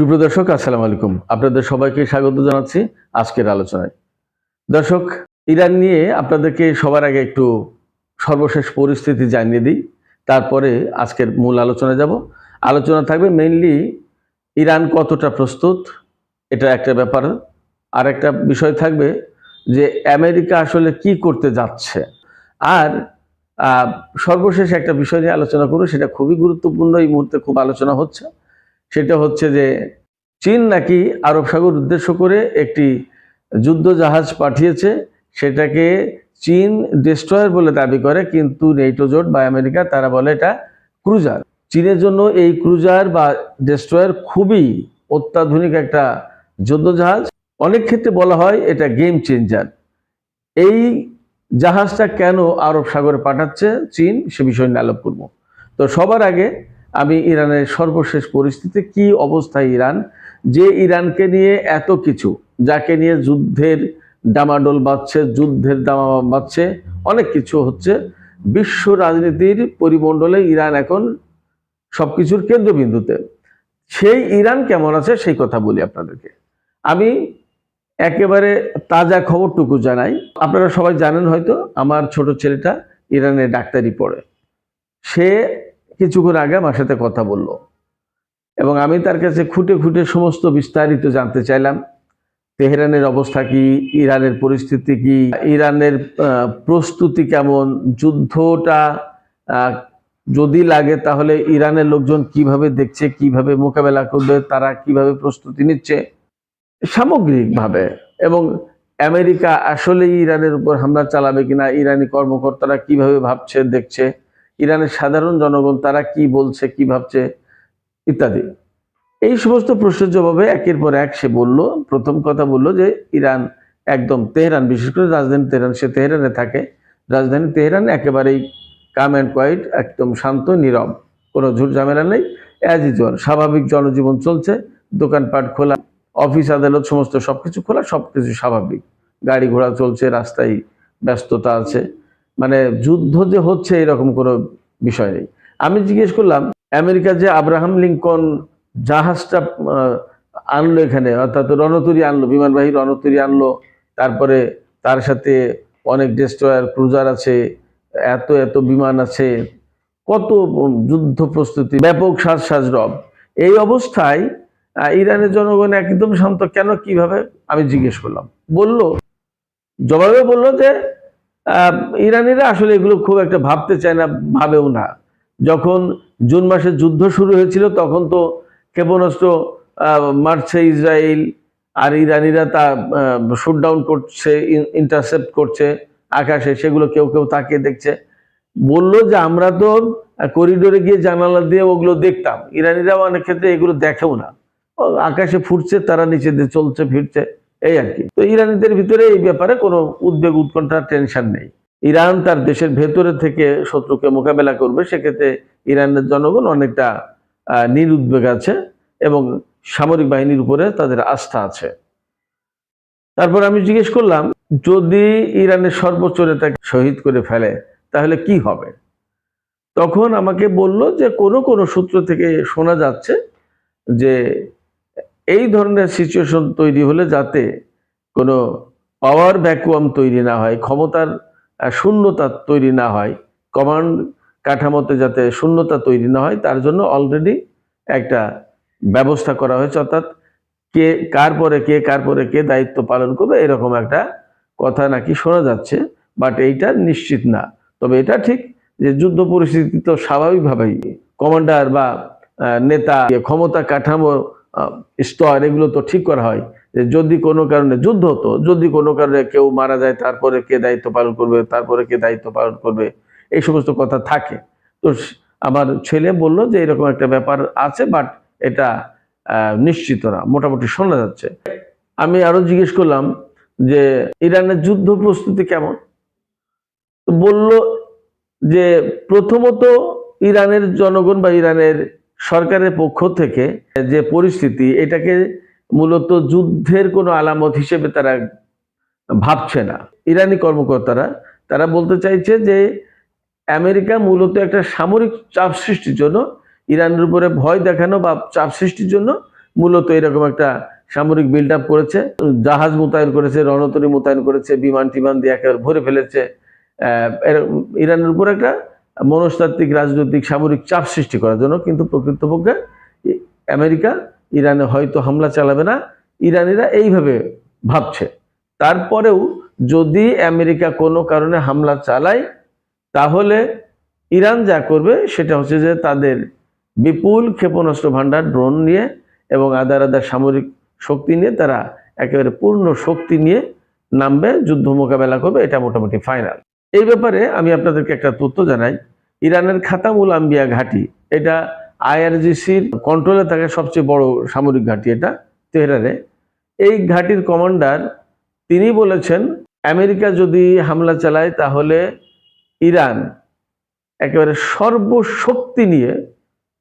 সুপ্রদর্শক আসসালামু আলাইকুম। আপনাদের সবাইকে স্বাগত জানাচ্ছি আজকের আলোচনায়। দর্শক, ইরান নিয়ে আপনাদেরকে সবার আগে একটু সর্বশেষ পরিস্থিতি জানিয়ে দিই। তারপরে আজকের মূল আলোচনায় যাব। আলোচনা থাকবে মেইনলি ইরান কতটা প্রস্তুত, এটা একটা ব্যাপার। আর একটা বিষয় থাকবে যে আমেরিকা আসলে কি করতে যাচ্ছে। আর সর্বশেষ একটা বিষয় নিয়ে আলোচনা করব, সেটা খুবই গুরুত্বপূর্ণ, এই মুহূর্তে খুব আলোচনা হচ্ছে। সেটা হচ্ছে যে চীন নাকি আরব সাগর উদ্দেশ্য করে একটি যুদ্ধ জাহাজ পাঠিয়েছে। সেটাকে চীন ডিস্ট্রয়ার বলে দাবি করে, কিন্তু নেটো জোট বা আমেরিকা তারা বলে এটা ক্রুজার চীনের জন্য এই ক্রুজার বা ডিস্ট্রয়ার খুবই অত্যাধুনিক একটা যুদ্ধ জাহাজ। অনেক ক্ষেত্রে বলা হয় এটা গেম চেঞ্জার এই জাহাজটা কেন আরব সাগরে পাঠাচ্ছে চীন, সে বিষয় নিয়ে আলোপ করব। তো সবার আগে আমি ইরানের সর্বশেষ পরিস্থিতি, কি অবস্থায় ইরান? যে ইরানকে নিয়ে এত কিছু, যাকে নিয়ে যুদ্ধের ডামাডোল বাজছে যুদ্ধের দামা বাজছে অনেক কিছু হচ্ছে। বিশ্ব রাজনীতির পরিমণ্ডলে ইরান এখন সবকিছুর কেন্দ্রবিন্দুতে। সেই ইরান কেমন আছে, সেই কথা বলি আপনাদেরকে। আমি একেবারে তাজা খবরটুকু জানাই। আপনারা সবাই জানেন হয়তো, আমার ছোট ছেলেটা ইরানে ডাক্তারি পড়ে। সে কিছুক্ষণ আগে আমার সাথে কথা বলল। এবং আমি তার কাছে খুঁটে খুঁটে সমস্ত বিস্তারিত জানতে চাইলাম। তেহরানের অবস্থা কি? ইরানের পরিস্থিতি কি? ইরানের প্রস্তুতি কেমন? যুদ্ধটা যদি লাগে তাহলে ইরানের লোকজন কীভাবে দেখছে, কীভাবে মোকাবেলা করবে, তারা কীভাবে প্রস্তুতি নিচ্ছে? সামগ্রিকভাবে। এবং আমেরিকা আসলে ইরানের উপর হামলা চালাবে কিনা, ইরানি কর্মকর্তারা কীভাবে ভাবছে, দেখছে? ইরানের সাধারণ জনগণ তারা কি বলছে, কি ভাবছে ইত্যাদি। এই সমস্ত প্রশ্নের জবাবে একের পর এক সে বলল, প্রথম কথা বলল যে ইরান একদম তেহরান, বিশেষ করে রাজধানী তেহরান, সে তেহরানে থাকে। রাজধানী তেহরান একেবারেই কাম অ্যান্ড কোয়াইট একদম শান্ত, নীরব, কোনো ঝুট ঝামেলা নেই। অ্যাজ ইউজুয়াল স্বাভাবিক জনজীবন চলছে, দোকানপাট খোলা, অফিস আদালত সমস্ত সবকিছু খোলা, সবকিছু স্বাভাবিক। গাড়ি ঘোড়া চলছে, রাস্তায় ব্যস্ততা আছে। মানে যুদ্ধ যে হচ্ছে এরকম কোনো বিষয় নেই। আমি জিজ্ঞেস করলাম, আমেরিকা যে আব্রাহাম লিঙ্কন জাহাজটা আনলো এখানে, অর্থাৎ রণতরী আনলো, বিমানবাহী রণতরী আনলো, তারপরে তার সাথে অনেক ডেস্ট্রয়ার, ক্রুজার আছে, এত এত বিমান আছে, কত যুদ্ধ প্রস্তুতি, ব্যাপক সাজ সাজরব। এই অবস্থায় ইরানের জনগণ একদম শান্ত, কেন, কীভাবে? আমি জিজ্ঞেস করলাম। বলল, জবাবে বলল যে ইরানিরা আসলে এগুলো খুব একটা ভাবতে চায় না, ভাবেও না। যখন জুন মাসে যুদ্ধ শুরু হয়েছিল, তখন তো ক্ষেপণাস্ত্র মারছে ইসরায়েল আর ইরানিরা তা শুটডাউন করছে ইন্টারসেপ্ট করছে আকাশে, সেগুলো কেউ কেউ তাকিয়ে দেখছে। বলল যে, আমরা তো করিডোরে গিয়ে জানালা দিয়ে ওগুলো দেখতাম। ইরানিরাও অনেক ক্ষেত্রে এগুলো দেখেও না। আকাশে ফুটছে, তারা নিচে দিয়ে চলছে, ফিরছে। এই আর কি। তো ইরানিদের ভিতরে এই ব্যাপারে কোনো উদ্বেগ উৎকণ্ঠা টেনশন নেই। ইরান তার দেশের ভেতরে থেকে শত্রুকে মোকাবেলা করবে, সেক্ষেত্রে ইরানের জনগণ অনেকটা নিরুদ্বেগ আছে এবং সামরিক বাহিনীর উপরে তাদের আস্থা আছে। তারপর আমি জিজ্ঞেস করলাম, যদি ইরানের সর্বোচ্চ নেতাকে শহীদ করে ফেলে, তাহলে কি হবে? তখন আমাকে বলল যে কোনো কোনো সূত্র থেকে শোনা যাচ্ছে যে এই ধরনের সিচুয়েশন তৈরি হলে যাতে কোনো পাওয়ার ভ্যাকুয়াম তৈরি না হয়, ক্ষমতার শূন্যতা তৈরি না হয় কমান্ড কাঠামোতে যাতে শূন্যতা তৈরি না হয়, তার জন্য অলরেডি একটা ব্যবস্থা করা হয়েছে। অর্থাৎ কে কার পরে কে, কার পরে কে দায়িত্ব পালন করবে, এরকম একটা কথা নাকি শোনা যাচ্ছে বাট এইটা নিশ্চিত না। তবে এটা ঠিক যে যুদ্ধ পরিস্থিতি তো স্বাভাবিকভাবেই। কমান্ডার বা নেতা, ক্ষমতা কাঠামো স্তর, এগুলো তো ঠিক করা হয়। যে যদি কোনো কারণে যুদ্ধ হতো, যদি কোনো কারণে কেউ মারা যায়, তারপরে কে দায়িত্ব পালন করবে, তারপরে কে দায়িত্ব পালন করবে, এই সমস্ত কথা থাকে। তো আমার ছেলে বলল যে এরকম একটা ব্যাপার আছে, বাট এটা নিশ্চিত না, মোটামুটি শোনা যাচ্ছে। আমি আরও জিজ্ঞেস করলাম যে, ইরানের যুদ্ধ প্রস্তুতি কেমন? বলল যে, প্রথমত ইরানের জনগণ বা ইরানের সরকারের পক্ষ থেকে যে পরিস্থিতি, এটাকে মূলত যুদ্ধের কোনো আলামত হিসেবে তারা ভাবছে না। ইরানি কর্মকর্তারা, তারা বলতে চাইছে যে আমেরিকা মূলত একটা সামরিক চাপ সৃষ্টির জন্য, ইরানের উপরে ভয় দেখানো বা চাপ সৃষ্টির জন্য মূলত এরকম একটা সামরিক বিল্ড আপ করেছে। জাহাজ মোতায়েন করেছে, রণতরী মোতায়েন করেছে বিমান টিমান দিয়ে একেবারে ভরে ফেলেছে। ইরানের উপর একটা মনস্তাত্ত্বিক, রাজনৈতিক, সামরিক চাপ সৃষ্টি করার জন্য কিন্তু প্রকৃতপক্ষে আমেরিকা ইরানে হয়তো হামলা চালাবে না। ইরানিরা এইভাবে ভাবছে। তারপরেও যদি আমেরিকা কোনো কারণে হামলা চালায়, তাহলে ইরান যা করবে সেটা হচ্ছে যে তাদের বিপুল ক্ষেপণাস্ত্র ভাণ্ডার, ড্রোন নিয়ে এবং আদার আদার সামরিক শক্তি নিয়ে তারা একেবারে পূর্ণ শক্তি নিয়ে নামবে, যুদ্ধ মোকাবেলা করবে, এটা মোটামুটি ফাইনাল। এই ব্যাপারে আমি আপনাদেরকে একটা তথ্য জানাই। ইরানের খাতামুল আম্বিয়া ঘাঁটি, এটা আইআরজিসির কন্ট্রোলে থাকে সবচেয়ে বড় সামরিক ঘাঁটি এটা, তেহরানে। এই ঘাঁটির কমান্ডার তিনি বলেছেন, আমেরিকা যদি হামলা চালায় তাহলে ইরান একেবারে সর্বশক্তি নিয়ে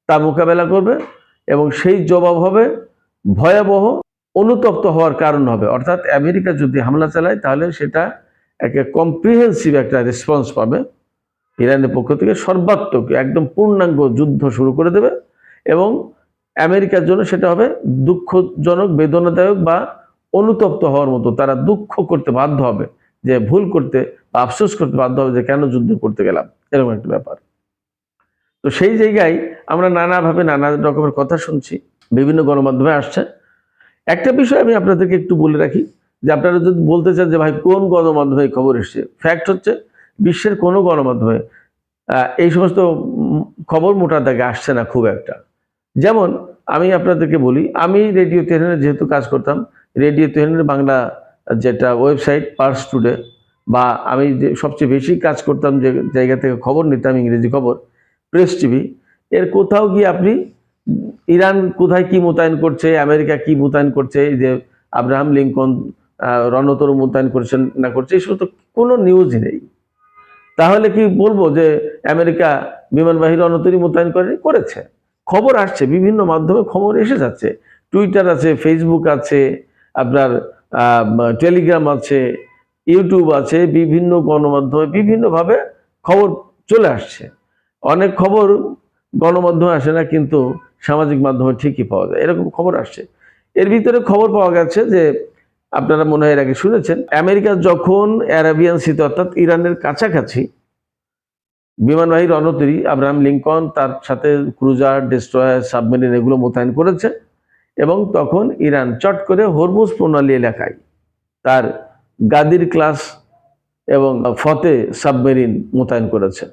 তা মোকাবেলা করবে এবং সেই জবাব হবে ভয়াবহ অনুতপ্ত হওয়ার কারণ হবে। অর্থাৎ আমেরিকা যদি হামলা চালায় তাহলে সেটা একে কম্প্রিহেন্সিভ একটা রেসপন্স পাবে। ইরানের পক্ষ থেকে সর্বাত্মক, একদম পূর্ণাঙ্গ যুদ্ধ শুরু করে দেবে এবং আমেরিকার জন্য সেটা হবে দুঃখজনক, বেদনাদায়ক বা অনুতপ্ত হওয়ার মতো। তারা দুঃখ করতে বাধ্য হবে যে, ভুল করতে বা আফসোস করতে বাধ্য হবে যে, কেন যুদ্ধ করতে গেলাম? এরকম একটা ব্যাপার। তো সেই জায়গায় আমরা নানাভাবে নানা রকমের কথা শুনছি, বিভিন্ন গণমাধ্যমে আসছে। একটা বিষয় আমি আপনাদেরকে একটু বলে রাখি যে আপনারা যদি বলতে চান যে ভাই কোন গণমাধ্যমে খবর এসছে ফ্যাক্ট হচ্ছে বিশ্বের কোনো গণমাধ্যমে এই সমস্ত খবর মোটা দাগে আসছে না খুব একটা। যেমন আমি আপনাদেরকে বলি, আমি রেডিও তেহরানে যেহেতু কাজ করতাম, রেডিও তেহরানের বাংলা যেটা ওয়েবসাইট, পার্স টুডে, বা আমি যে সবচেয়ে বেশি কাজ করতাম যে জায়গা থেকে খবর নিতাম, ইংরেজি খবর, প্রেস টিভি, এর কোথাও গিয়ে আপনি ইরান কোথায় কি মোতায়েন করছে, আমেরিকা কি মোতায়েন করছে, এই যে আব্রাহাম লিঙ্কন রণতরু মোতায়েন করছেন না করছে, এই সমস্ত কোনো নিউজই নেই। তাহলে কি বলব যে আমেরিকা বিমানবাহী রণতরী মোতায়েন করে করেছে? খবর আসছে, বিভিন্ন মাধ্যমে খবর এসে যাচ্ছে। টুইটার আছে ফেসবুক আছে, আপনার টেলিগ্রাম আছে ইউটিউব আছে, বিভিন্ন গণমাধ্যমে বিভিন্নভাবে খবর চলে আসছে। অনেক খবর গণমাধ্যমে আসে না, কিন্তু সামাজিক মাধ্যমে ঠিকই পাওয়া যায়। এরকম খবর আসছে। এর ভিতরে খবর পাওয়া গেছে যে আপনারা মনে হয় এর আগে শুনেছেন, আমেরিকা যখন অ্যারাবিয়ান সিতে অর্থাৎ ইরানের কাছাকাছি বিমানবাহী রণতরী, আব্রাহাম লিঙ্কন তার সাথে ক্রুজার, ডেস্ট্রয়ার, সাবমেরিন এগুলো মোতায়েন করেছে এবং তখন ইরান চট করে হরমুজ প্রণালী এলাকায় তার গাদির ক্লাস এবং ফতে সাবমেরিন মোতায়েন করেছে।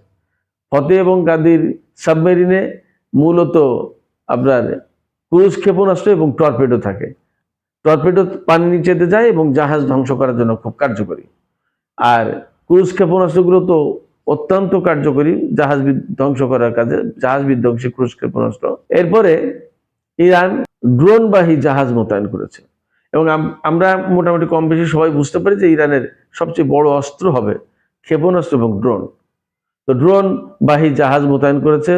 ফতে এবং গাদির সাবমেরিনে মূলত আপনার ক্রুজ ক্ষেপণাস্ত্র এবং টর্পেডো থাকে। টর্পেডো পানি নিচেতে যায় এবং জাহাজ ধ্বংস করার জন্য খুব কার্যকরী। আর ক্রুজ ক্ষেপণাস্ত্রগুলো তো অত্যন্ত কার্যকরী জাহাজ ধ্বংস করার কাজে জাহাজ বিধ্বংসী ক্রুজ ক্ষেপণাস্ত্র। এরপরে ইরান ড্রোনবাহী জাহাজ মোতায়েন করেছে। এবং আমরা মোটামুটি কম বেশি সবাই বুঝতে পারি যে ইরানের সবচেয়ে বড় অস্ত্র হবে ক্ষেপণাস্ত্র এবং ড্রোন। তো ড্রোন বাহী জাহাজ মোতায়েন করেছে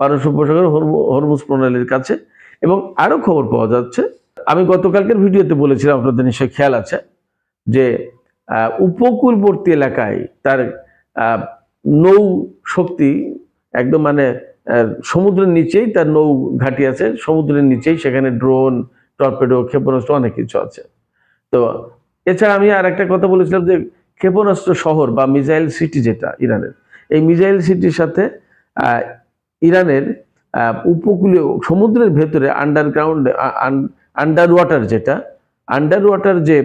পারস্য উপসাগর হরমুজ প্রণালীর কাছে। এবং আরও খবর পাওয়া যাচ্ছে আমি গতকালকের ভিডিওতে বলেছিলাম আপনাদের নিশ্চয়ই খেয়াল আছে যে উপকূলবর্তী এলাকায় তার নৌ শক্তি একদম মানে সমুদ্রের নিচেই তার নৌ ঘাঁটি আছে, সমুদ্রের নিচেই সেখানে ড্রোন, টর্পেডো, ক্ষেপণাস্ত্র অনেক কিছু আছে। তো, এছাড়া আমি আর একটা কথা বলেছিলাম যে, ক্ষেপণাস্ত্র শহর বা মিসাইল সিটি যেটা ইরানের, এই মিসাইল সিটির সাথে ইরানের উপকূলীয় সমুদ্রের ভেতরে আন্ডারগ্রাউন্ড আন্ডার ওয়াটার যেটা আন্ডার ওয়াটার যে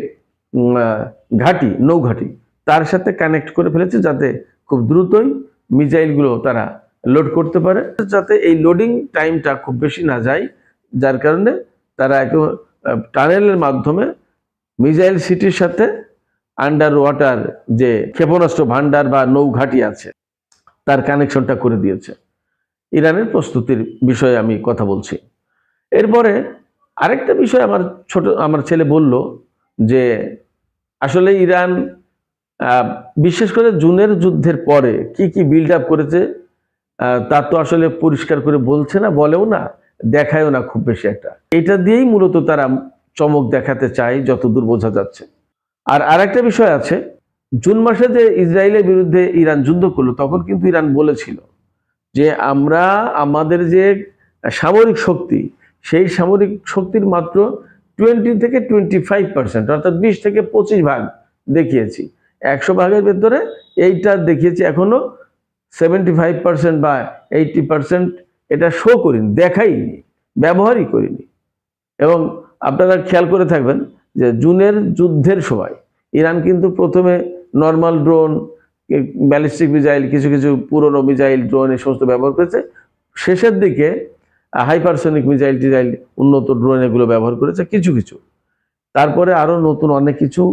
ঘাঁটি, নৌঘাঁটি, তার সাথে কানেক্ট করে ফেলেছে যাতে খুব দ্রুতই মিসাইলগুলো তারা লোড করতে পারে, যাতে এই লোডিং টাইমটা খুব বেশি না যায়, যার কারণে তারা এক টানেলের মাধ্যমে মিসাইল সিটির সাথে আন্ডার ওয়াটার যে ক্ষেপণাস্ত্র ভান্ডার বা নৌঘাঁটি আছে, তার কানেকশনটা করে দিয়েছে। ইরানের প্রস্তুতির বিষয়ে আমি কথা বলছি। এরপরে আরেকটা বিষয় আমার ছোট, আমার ছেলে বলল যে আসলে ইরান বিশেষ করে জুনের যুদ্ধের পরে কি কি বিল্ড আপ করেছে তা তো আসলে পরিষ্কার করে বলছে না, বলেও না, দেখায়ও না খুব বেশি একটা। এটা দিয়েই মূলত তারা চমক দেখাতে চায়, যতদূর বোঝা যাচ্ছে। আর আরেকটা বিষয় আছে, জুন মাসে যে ইসরায়েলের বিরুদ্ধে ইরান যুদ্ধ করল, তখন কিন্তু ইরান বলেছিল যে আমরা আমাদের যে সামরিক শক্তি সেই সামরিক শক্তির মাত্র টোয়েন্টি থেকে টোয়েন্টি ফাইভ পার্সেন্ট, অর্থাৎ বিশ থেকে পঁচিশ ভাগ দেখিয়েছি। একশো ভাগের ভেতরে এইটা দেখিয়েছি এখনও সেভেন্টি ফাইভ পার্সেন্ট বা এইটি পার্সেন্ট এটা শো করিনি, দেখাইনি, ব্যবহারই করিনি। এবং আপনারা খেয়াল করে থাকবেন যে জুনের যুদ্ধের সময় ইরান কিন্তু প্রথমে নর্মাল ড্রোন ব্যালিস্টিক মিজাইল কিছু কিছু পুরনো মিজাইল ড্রোন এই সমস্ত ব্যবহার করেছে। শেষের দিকে হাইপারসনিক মিসাইল টিসাইল উন্নত ড্রোন এগুলো ব্যবহার করেছে, কিছু কিছু। তারপরে আরও নতুন অনেক কিছু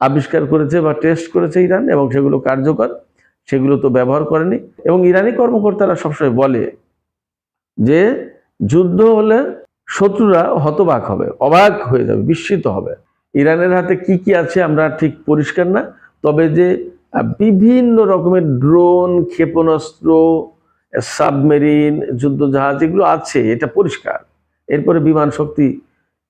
আবিষ্কার করেছে বা টেস্ট করেছে ইরান এবং সেগুলো কার্যকর, সেগুলো তো ব্যবহার করেনি। এবং ইরানি কর্মকর্তারা সবসময় বলে যে যুদ্ধ হলে শত্রুরা হতবাক হবে, অবাক হয়ে যাবে, বিস্মিত হবে। ইরানের হাতে কি কি আছে আমরা ঠিক পরিষ্কার না, তবে যে বিভিন্ন রকমের ড্রোন ক্ষেপণাস্ত্র সাবমেরিন, যুদ্ধজাহাজ, এগুলো আছে, এটা পরিষ্কার। এরপরে বিমান শক্তি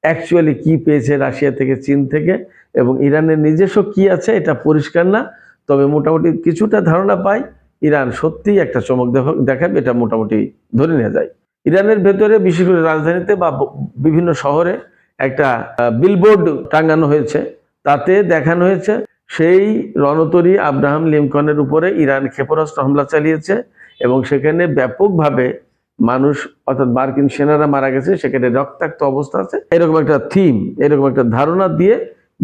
অ্যাকচুয়ালি কি পেয়েছে রাশিয়া থেকে, চীন থেকে, এবং ইরানের নিজস্ব কি আছে, এটা পরিষ্কার না। তবে মোটামুটি কিছুটা ধারণা পাই, ইরান সত্যিই একটা চমক দেখা- দেখাবে, এটা মোটামুটি ধরে নেওয়া যায়। ইরানের ভেতরে, বিশেষ করে রাজধানীতে বা বিভিন্ন শহরে একটা বিলবোর্ড টাঙানো হয়েছে। তাতে দেখানো হয়েছে, সেই রণতরী আব্রাহাম লিঙ্কনের উপরে ইরান ক্ষেপণাস্ত্র হামলা চালিয়েছে। এবং সেখানে ব্যাপকভাবে মানুষ, অর্থাৎ মার্কিন সেনারা মারা গেছে, সেখানে রক্তাক্ত অবস্থা আছে। এরকম একটা থিম, এরকম একটা ধারণা দিয়ে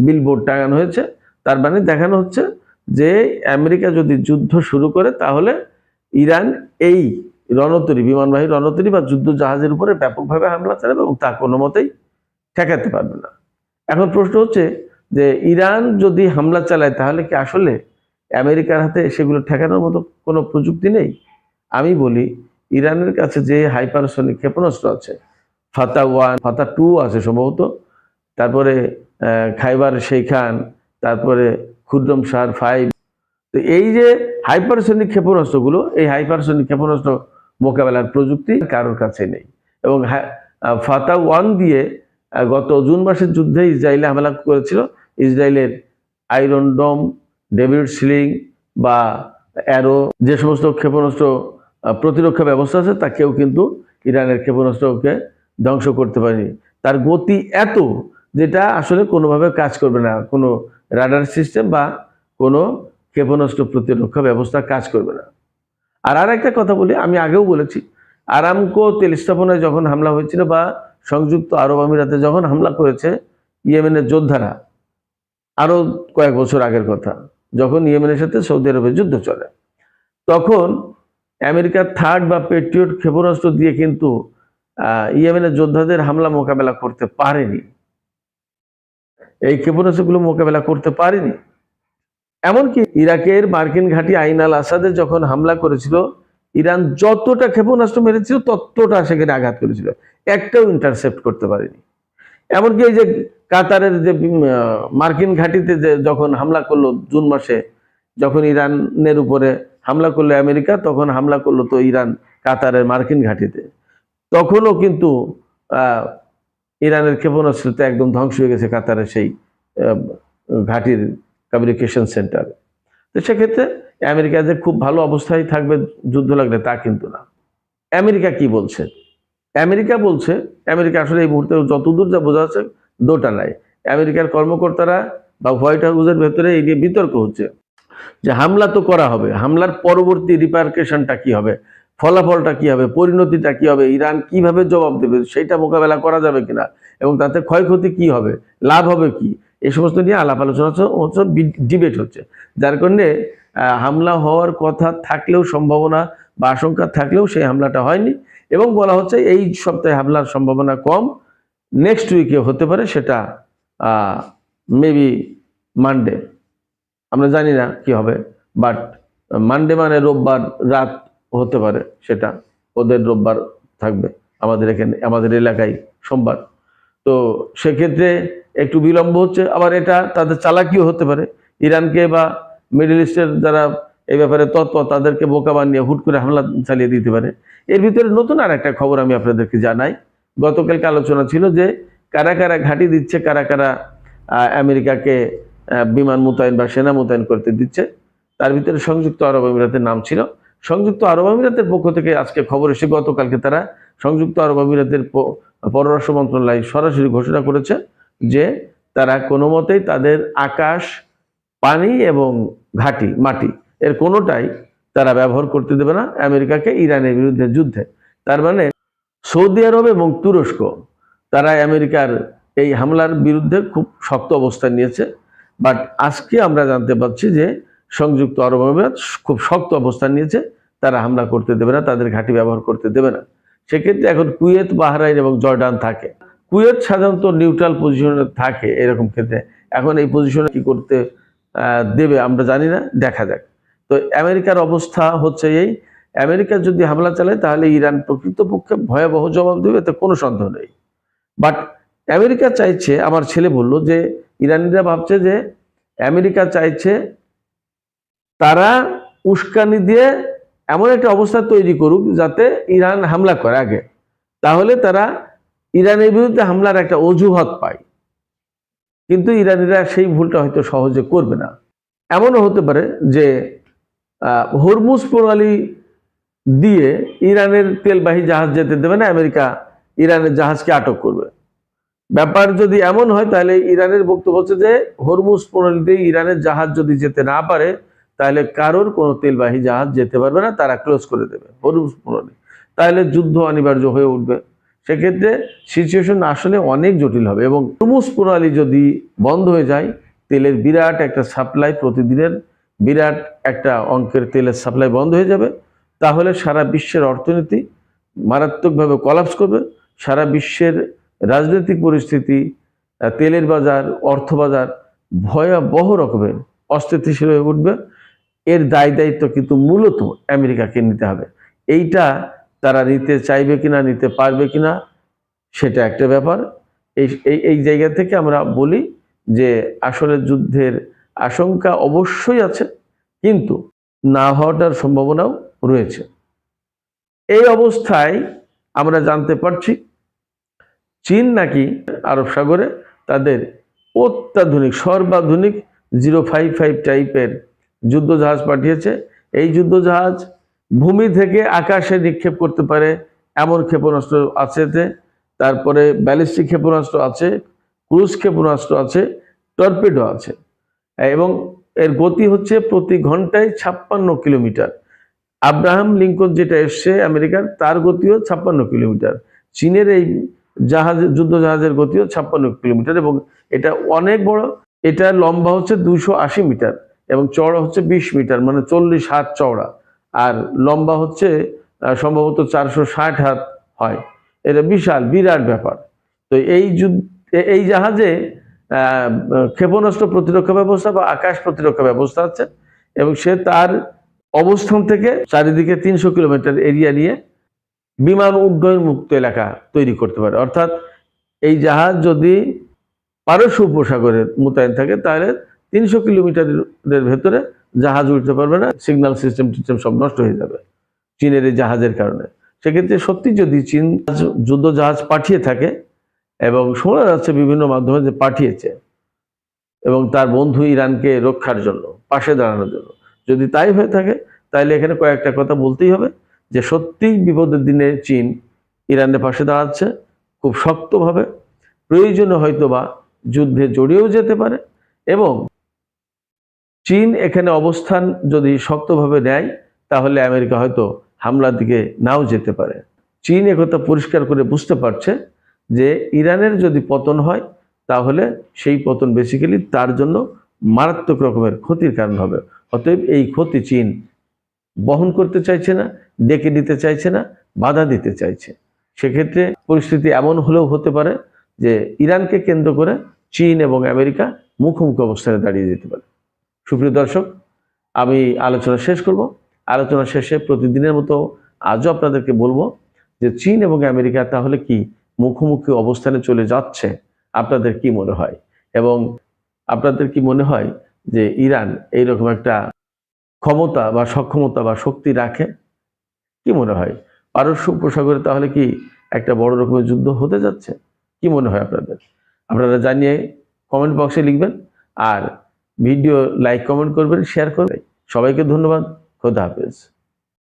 বিলবোর্ড টাঙানো হয়েছে। তার মানে দেখানো হচ্ছে যে আমেরিকা যদি যুদ্ধ শুরু করে, তাহলে ইরান এই রণতরী, বিমানবাহী রণতরী বা যুদ্ধ জাহাজের উপরে ব্যাপকভাবে হামলা চালাবে এবং তা কোনো মতেই ঠেকাতে পারবে না। এখন প্রশ্ন হচ্ছে যে ইরান যদি হামলা চালায়, তাহলে কি আসলে আমেরিকার হাতে সেগুলো ঠেকানোর মতো কোনো প্রযুক্তি নেই? আমি বলি, ইরানের কাছে যে হাইপারসনিক ক্ষেপণাস্ত্র আছে, ফাতা ওয়ান, ফাতা টু আছে সম্ভবত, তারপরে খাইবার শেখান, তারপরে ক্ষুদ্রম সার ফাইভ, তো এই যে হাইপারসনিক ক্ষেপণাস্ত্রগুলো, এই হাইপারসনিক ক্ষেপণাস্ত্র মোকাবেলার প্রযুক্তি কারোর কাছে নেই এবং ফাতা ওয়ান দিয়ে গত জুন মাসের যুদ্ধে ইসরায়েলে হামলা করেছিল, ইসরায়েলের আয়রন ডোম, ডেভিড সিলিং বা অ্যারো, যে সমস্ত ক্ষেপণাস্ত্র প্রতিরক্ষা ব্যবস্থা আছে, তা কেউ কিন্তু ইরানের ক্ষেপণাস্ত্রকে ধ্বংস করতে পারেনি। তার গতি এত যেটা আসলে কোনোভাবে কাজ করবে না। কোনো রাডার সিস্টেম বা কোনো ক্ষেপণাস্ত্র প্রতিরক্ষা ব্যবস্থা কাজ করবে না। আর আর একটা কথা বলি, আমি আগেও বলেছি, আরামকো তেল স্থাপনায় যখন হামলা হয়েছিল বা সংযুক্ত আরব আমিরাতে যখন হামলা করেছে ইয়েমেনের যোদ্ধারা, আরও কয়েক বছর আগের কথা, যখন ইয়েমেনের সাথে সৌদি আরবের যুদ্ধ চলে, তখন আমেরিকার থার্ড বা পেট্রিয়ট ক্ষেপণাস্ত্র দিয়ে কিন্তু ইয়েমেনের যোদ্ধাদের হামলা মোকাবেলা করতে পারেনি। এই ক্ষেপণাস্ত্রগুলো মোকাবেলা করতে পারেনি। এমনকি ইরাকের মার্কিন ঘাঁটি আইন আল আসাদে যখন হামলা করেছিল, ইরান যতটা ক্ষেপণাস্ত্র মেরেছিল, ততটা সেখানে আঘাত করেছিল। একটাও ইন্টারসেপ্ট করতে পারেনি। এমনকি এই যে কাতারের যে মার্কিন ঘাঁটিতে যে যখন হামলা করল জুন মাসে, যখন ইরানের উপরে হামলা করল আমেরিকা, তখন হামলা করল তো ইরান কাতারের মার্কিন ঘাঁটিতে। তখনও কিন্তু ইরানের ক্ষেপণাস্ত্রতে একদম ধ্বংস হয়ে গেছে কাতারের সেই ঘাঁটির কমিউনিকেশন সেন্টার তো সেক্ষেত্রে আমেরিকা যে খুব ভালো অবস্থায় থাকবে যুদ্ধ লাগলে তা কিন্তু না। আমেরিকা কি বলছে? আমেরিকা বলছে, আমেরিকা আসলে এই মুহূর্তে যতদূর যা বোঝা যাচ্ছে দোটা নাই আমেরিকার কর্মকর্তারা বা হোয়াইট হাউসের ভেতরে এই নিয়ে বিতর্ক হচ্ছে। যে হামলা তো করা হবে, হামলার পরবর্তী রিপার্কেশনটা কি হবে, ফলাফলটা কি হবে, পরিণতিটা কি হবে, ইরান কীভাবে জবাব দেবে সেটা মোকাবেলা করা যাবে কিনা এবং তাতে ক্ষয়ক্ষতি কি হবে, লাভ হবে কি এই সমস্ত নিয়ে আলাপ আলোচনা হচ্ছে- ডিবেট হচ্ছে। যার কারণে হামলা হওয়ার কথা থাকলেও সম্ভাবনা বা আশঙ্কা থাকলেও সেই হামলাটা হয়নি এবং বলা হচ্ছে এই সপ্তাহে হামলার সম্ভাবনা কম নেক্সট উইকে হতে পারে সেটা মেবি মানডে আমরা জানি না কি হবে বাট মানডে মানে রোববার রাত হতে পারে সেটা, ওদের রোববার থাকবে আমাদের এখানে, আমাদের এলাকায় সোমবার। তো সেক্ষেত্রে একটু বিলম্ব হচ্ছে, আবার এটা তাদের চালাকিও হতে পারে। ইরানকে বা মিডল ইস্টের যারা এই ব্যাপারে তৎপর, তাদেরকে বোকা বানিয়ে হুট করে হামলা চালিয়ে দিতে পারে। এর ভিতরে নতুন আর একটা খবর আমি আপনাদেরকে জানাই। গতকালকে আলোচনা ছিল যে কারা কারা ঘাঁটি দিচ্ছে, কারা কারা আমেরিকাকে বিমান মোতায়েন বা সেনা মোতায়েন করতে দিচ্ছে। তার ভিতরে সংযুক্ত আরব আমিরাতের নাম ছিল। সংযুক্ত আরব আমিরাতের পক্ষ থেকে আজকে খবর এসে গতকালকে তারা সংযুক্ত আরব আমিরাতের পররাষ্ট্র মন্ত্রণালয় সরাসরি ঘোষণা করেছে যে তারা কোনো মতেই তাদের আকাশ, পানি এবং ঘাটি, মাটি এর কোনোটাই তারা ব্যবহার করতে দেবে না আমেরিকাকে ইরানের বিরুদ্ধে যুদ্ধে। তার মানে সৌদি আরব এবং তুরস্ক তারা আমেরিকার এই হামলার বিরুদ্ধে খুব শক্ত অবস্থান নিয়েছে। বাট আজকে আমরা জানতে পারছি যে সংযুক্ত আরব আমিরাত খুব শক্ত অবস্থান নিয়েছে। তারা হামলা করতে দেবে না, তাদের ঘাঁটি ব্যবহার করতে দেবে না। সেক্ষেত্রে এখন কুয়েত, বাহরাইন এবং জর্ডান থাকে। কুয়েত সাধারণত নিউট্রাল পজিশনে থাকে এরকম ক্ষেত্রে। এখন এই পজিশনে কি করতে দেবে আমরা জানি না, দেখা যাক। তো আমেরিকার অবস্থা হচ্ছে এই, আমেরিকা যদি হামলা চালায় তাহলে ইরান প্রকৃতপক্ষে ভয়াবহ জবাব দেবে, এতে কোনো সন্দেহ নেই। বাট আমেরিকা চাইছে, আমার ছেলে বলল যে ইরানিরা ভাবছে যে আমেরিকা চাইছে তারা উস্কানি দিয়ে এমন একটা অবস্থা তৈরি করুক যাতে ইরান হামলা করে আগে। তাহলে তারা ইরানের বিরুদ্ধে হামলার একটা অজুহাত পায়। কিন্তু ইরানিরা সেই ভুলটা হয়তো সহজে করবে না। এমনও হতে পারে যে হরমুজ প্রণালী দিয়ে ইরানের তেলবাহী জাহাজ যেতে দেবে না, আমেরিকা ইরানের জাহাজকে আটক করবে। ব্যাপার যদি এমন হয়, তাহলে ইরানের বক্তব্য হচ্ছে যে, হরমুজ প্রণালীতে ইরানের জাহাজ যদি যেতে না পারে, তাহলে কারোর কোনো তেলবাহী জাহাজ যেতে পারবে না, তারা ক্লোজ করে দেবে, হরমুজ প্রণালী। তাহলে যুদ্ধ অনিবার্য হয়ে উঠবে। সেক্ষেত্রে সিচুয়েশন আসলে অনেক জটিল হবে এবং হরমুজ প্রণালী যদি বন্ধ হয়ে যায়, তেলের বিরাট একটা সাপ্লাই প্রতিদিনের বিরাট একটা অঙ্কের তেলের সাপ্লাই বন্ধ হয়ে যাবে। তাহলে সারা বিশ্বের অর্থনীতি মারাত্মকভাবে কলাপস করবে। সারা বিশ্বের রাজনৈতিক পরিস্থিতি তেলের বাজার, অর্থ বাজার ভয়াবহ রকমের অস্থিতিশীল হয়ে উঠবে। এর দায় দায়িত্ব কিন্তু মূলত আমেরিকাকে নিতে হবে। এইটা তারা নিতে চাইবে কিনা, নিতে পারবে কিনা, সেটা একটা ব্যাপার। এই এই এই জায়গা থেকে আমরা বলি যে আসলে যুদ্ধের আশঙ্কা অবশ্যই আছে, কিন্তু না হওয়াটার সম্ভাবনাও রয়েছে। এই অবস্থায় আমরা জানতে পারছি চীন নাকি আরব সাগরে তাদের অত্যাধুনিক, সর্বাধুনিক জিরো ফাইভ ফাইভ টাইপের যুদ্ধজাহাজ পাঠিয়েছে। এই যুদ্ধজাহাজ ভূমি থেকে আকাশে নিক্ষেপ করতে পারে, এমন ক্ষেপণাস্ত্র আছে তারপরে ব্যালিস্টিক ক্ষেপণাস্ত্র আছে, ক্রুজ ক্ষেপণাস্ত্র আছে, টর্পেডো আছে। এবং এর গতি হচ্ছে প্রতি ঘন্টায় ছাপ্পান্ন কিলোমিটার। আব্রাহাম লিঙ্কন যেটা এসছে আমেরিকার, তার গতিও ছাপ্পান্ন কিলোমিটার। চীনের এই জাহাজ যুদ্ধ জাহাজের গতিও ছাপ্পান্ন কিলোমিটার এবং এটা অনেক বড়। এটা লম্বা হচ্ছে দুশো আশি মিটার এবং চওড়া হচ্ছে বিশ মিটার মানে চল্লিশ হাত চওড়া। আর লম্বা হচ্ছে সম্ভবত চারশো ষাট হাত হয়। এটা বিশাল, বিরাট ব্যাপার। তো এই যুদ্ধ, এই জাহাজে ক্ষেপণাস্ত্র প্রতিরক্ষা ব্যবস্থা বা আকাশ প্রতিরক্ষা ব্যবস্থা আছে এবং সে তার অবস্থান থেকে চারিদিকে তিনশো কিলোমিটার এরিয়া নিয়ে বিমান উড্ডয়ন মুক্ত এলাকা তৈরি করতে পারে। অর্থাৎ এই জাহাজ যদি পারস্য উপসাগরে মোতায়েন থাকে, তাহলে তিনশো কিলোমিটারের ভেতরে জাহাজ উঠতে পারবে না, সিগন্যাল সিস্টেম টিস্টেম সব নষ্ট হয়ে যাবে চীনের এই জাহাজের কারণে। সেক্ষেত্রে সত্যি যদি চীন যুদ্ধ জাহাজ পাঠিয়ে থাকে এবং শোনা যাচ্ছে বিভিন্ন মাধ্যমে যে পাঠিয়েছে এবং তার বন্ধু ইরানকে রক্ষার জন্য, পাশে দাঁড়ানোর জন্য, যদি তাই হয়ে থাকে, তাহলে এখানে কয়েকটা কথা বলতেই হবে। যে সত্যিই বিপদের দিনে চীন ইরানের পাশে দাঁড়াচ্ছে, খুব শক্তভাবে। প্রয়োজনে হয়তো বা যুদ্ধে জড়িয়েও যেতে পারে এবং চীন এখানে অবস্থান যদি শক্তভাবে নেয়, তাহলে আমেরিকা হয়তো হামলার দিকে নাও যেতে পারে। চীন একথা পরিষ্কার করে বুঝতে পারছে যে ইরানের যদি পতন হয়, তাহলে সেই পতন বেসিক্যালি তার জন্য মারাত্মক রকমের ক্ষতির কারণ হবে। অতএব এই ক্ষতি চীন বহন করতে চাইছে না, ডেকে দিতে চাইছে না, বাধা দিতে চাইছে। সেক্ষেত্রে পরিস্থিতি এমন হলেও হতে পারে যে ইরানকে কেন্দ্র করে চীন এবং আমেরিকা মুখোমুখি অবস্থানে দাঁড়িয়ে যেতে পারে। সুপ্রিয় দর্শক, আমি আলোচনা শেষ করব। আলোচনা শেষে প্রতিদিনের মতো আজও আপনাদেরকে বলব যে চীন এবং আমেরিকা তাহলে কি মুখোমুখি অবস্থানে চলে যাচ্ছে? আপনাদের কি মনে হয়? এবং আপনাদের কি মনে হয় যে ইরান এইরকম একটা ক্ষমতা বা সক্ষমতা বা শক্তি রাখে, কি মনে হয়? পারস্য উপসাগরে তাহলে কি একটা বড় রকমের যুদ্ধ হতে যাচ্ছে? কি মনে হয় আপনাদের? আপনারা জানিয়ে কমেন্ট বক্সে লিখবেন আর ভিডিও লাইক কমেন্ট করবেন শেয়ার করবেন। সবাইকে ধন্যবাদ। খোদা হাফেজ।